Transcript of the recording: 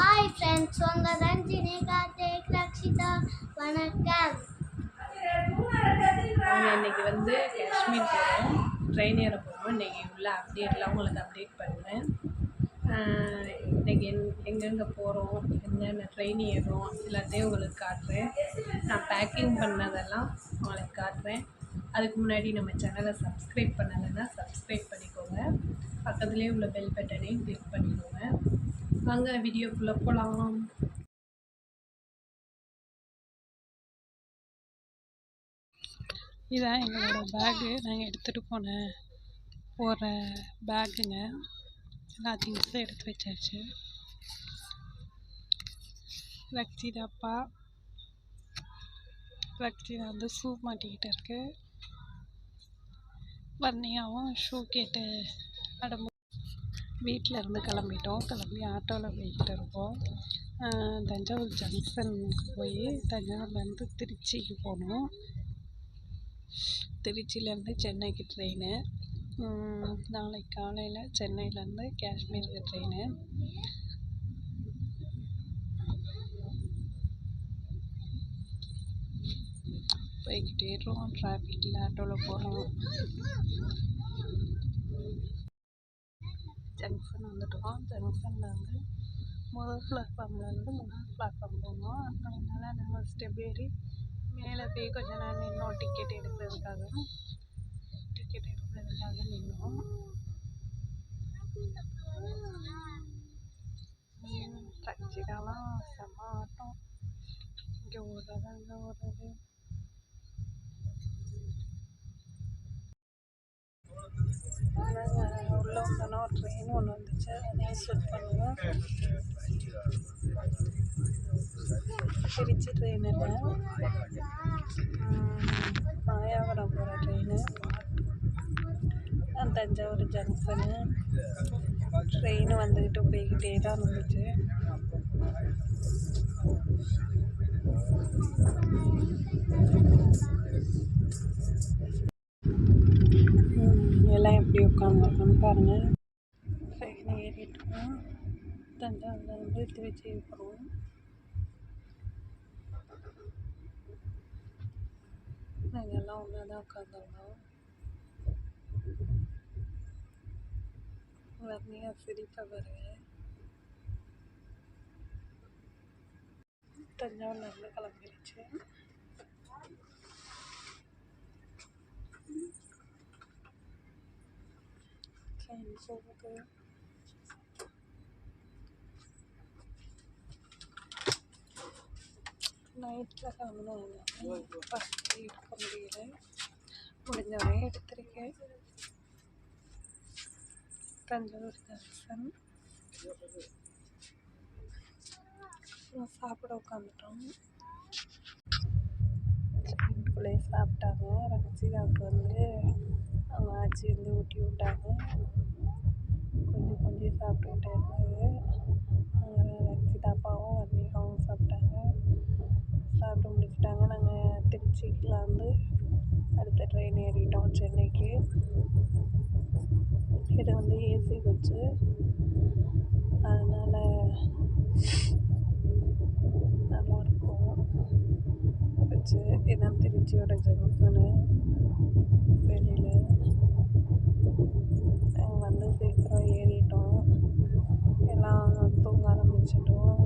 Hi friends உங்கள் ரஞ்சினி கார்த்திக் ரக்ஷிதா. வணக்கம். நாங்கள் இன்னைக்கு வந்து காஷ்மீர் போகிறோம் ட்ரெயின் ஏற போகிறோம் இன்னைக்கு உள்ள அப்டேட்லாம் உங்களுக்கு அப்டேட் பண்ணுவேன் இன்றைக்கி இன்னைக்கு எங் எங்கெங்கே போகிறோம் என்னென்ன ட்ரெயின் ஏறும் எல்லாத்தையும் உங்களுக்கு காட்டுறேன். நான் பேக்கிங் பண்ணதெல்லாம் உங்களுக்கு காட்டுறேன். அதுக்கு முன்னாடி நம்ம சேனலை சப்ஸ்கிரைப் பண்ணலைன்னா சப்ஸ்கிரைப் பண்ணிக்கோங்க. பக்கத்துலேயே உள்ள பெல் பட்டனையும் கிளிக் பண்ணிக்கோங்க. வாங்க வீடியோக்குள்ளே போகலாம் இதான் எங்களோட பேகு நாங்கள் எடுத்துகிட்டு போன போகிற பேக்குங்க எல்லா திங்ஸும் எடுத்து வச்சாச்சு. ரக்ஷிதாப்பா. ரக்ஷிதா வந்து ஷூ மாட்டிக்கிட்டு இருக்கு. வர்ணியாவும் ஷூ கேட்டு அடம்பு வீட்டில் இருந்து கிளம்பிட்டோம். கிளம்பி ஆட்டோவில் போய்கிட்டு இருக்கோம். தஞ்சாவூர் ஜங்ஷனுக்கு போய் தஞ்சாவூர்லேருந்து திருச்சிக்கு போகணும் திருச்சியிலேருந்து சென்னைக்கு ட்ரெயினு நாளைக்கு காலையில் சென்னையிலேருந்து காஷ்மீருக்கு ட்ரெயினு போய்கிட்டே இருக்கோம் ட்ராஃபிக்கில் ஆட்டோவில் போகிறோம் ஜங்ஷன் வந்துட்டோம் ஜங்ஷனில் வந்து முதல் பிளாட்ஃபார்ம்லேருந்து மூணாவது பிளாட்ஃபார்ம் போனோம். அதனால் நாங்கள் ஸ்டெப் ஏறி மேலே போய் கொஞ்ச நேரம் நின்னோம். டிக்கெட் எடுக்கிறதுக்காக டிக்கெட் எடுக்கிறதுக்காக நின்னோம். ரக்ஷிதாலாம் செம்ம ஆட்டம். இங்கே ஓடுறது அங்கே ஓடுறது. ட்ரெயின் ஒன்று வந்துச்சு. அதையும் சூட் பண்ணுவோம் திருச்சி ட்ரெயின் இல்லை மாயாவரம் போகிற ட்ரெயின் தஞ்சாவூர் ஜங்ஷனு ட்ரெயின் வந்துக்கிட்டு போய்கிட்டே தான் இருந்துச்சு. எல்லாம் எப்படி உட்காந்துருக்கோன்னு பாருங்கள் ட்ரெயின் ஏறிட்டுருக்கோம் தஞ்சாவூர்லேருந்து திருச்சி போகிறோம் நாங்கள் எல்லாம் ஒன்றா தான் உட்காந்துருந்தோம் வர்ணியா சிரிப்பை பாருங்க. தஞ்சாவூர்லேருந்து கிளம்பிடுச்சு ட்ரெயின் போகுது நைட்டில் கிளம்புனதுனால ஃபஸ்ட்டு எடுக்க முடியல முடிஞ்ச வரை எடுத்திருக்கேன் தஞ்சாவூர் ஜங்ஷன் சாப்பிட உட்காந்துட்டோம் வீட்டுக்குள்ளேயே சாப்பிட்டாங்க ரக்ஷிதாவுக்கு வந்து அவங்க ஆச்சி வந்து ஊட்டி விட்டாங்க கொஞ்சம் கொஞ்சம் சாப்பிட்டுக்கிட்டே இருந்தது வந்து அடுத்த ட்ரெயின் ஏறிட்டோம் சென்னைக்கு. இது வந்து ஏசி கோச்சு அதனால் நல்லாயிருக்கும் வச்சு இதான் திருச்சியோட ஜங்ஷனு வெளியில். நாங்கள் வந்து சீக்கிரம் ஏறிட்டோம். எல்லாம் தூங்க ஆரம்பிச்சிட்டோம்.